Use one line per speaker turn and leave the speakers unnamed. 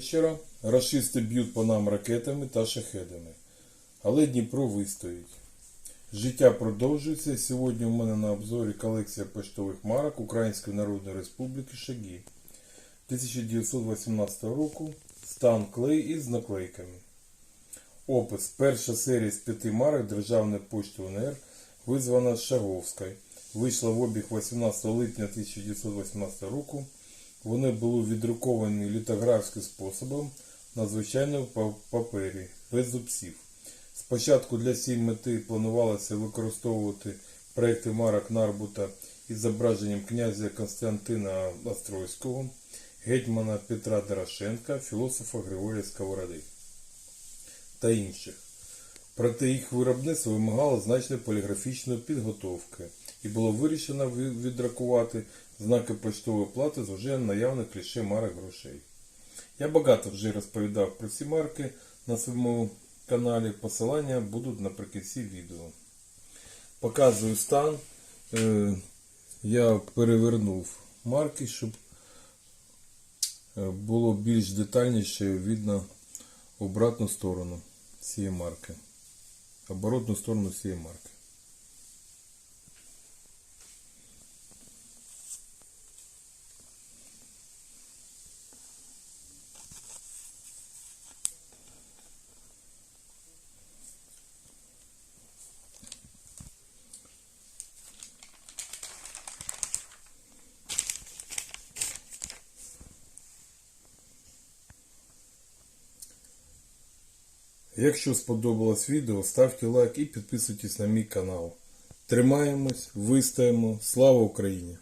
вечора. Рашисти б'ють по нам ракетами та шахедами. Але Дніпро вистоїть. Життя продовжується. Сьогодні у мене на обзорі колекція поштових марок Української Народної Республіки Шагі 1918 року. Стан клей із наклейками. Опис. Перша серія з п'яти марок Державної пошти УНР визвана з Шаговської. Вийшла в обіг 18 липня 1918 року. Вони були віддруковані літографським способом на звичайному папері, без зубців. Спочатку для цієї мети планувалося використовувати проекти марок Нарбута із зображенням князя Константина Острозького, гетьмана Петра Дорошенка, філософа Григорія Сковороди та інших. Проте їх виробництво вимагало значної поліграфічної підготовки і було вирішено ви- знаки поштової плати з вже наявних кліше марок грошей. Я багато вже розповідав про ці марки на своєму каналі. Посилання будуть наприкінці відео. Показую стан. Е, Я перевернув марки, щоб е, було більш детальніше видно обратну сторону цієї марки. Оборотну сторону цієї марки. Якщо сподобалось відео, ставте лайк і підписуйтесь на мій канал. Тримаємось, вистоїмо. Слава Україні!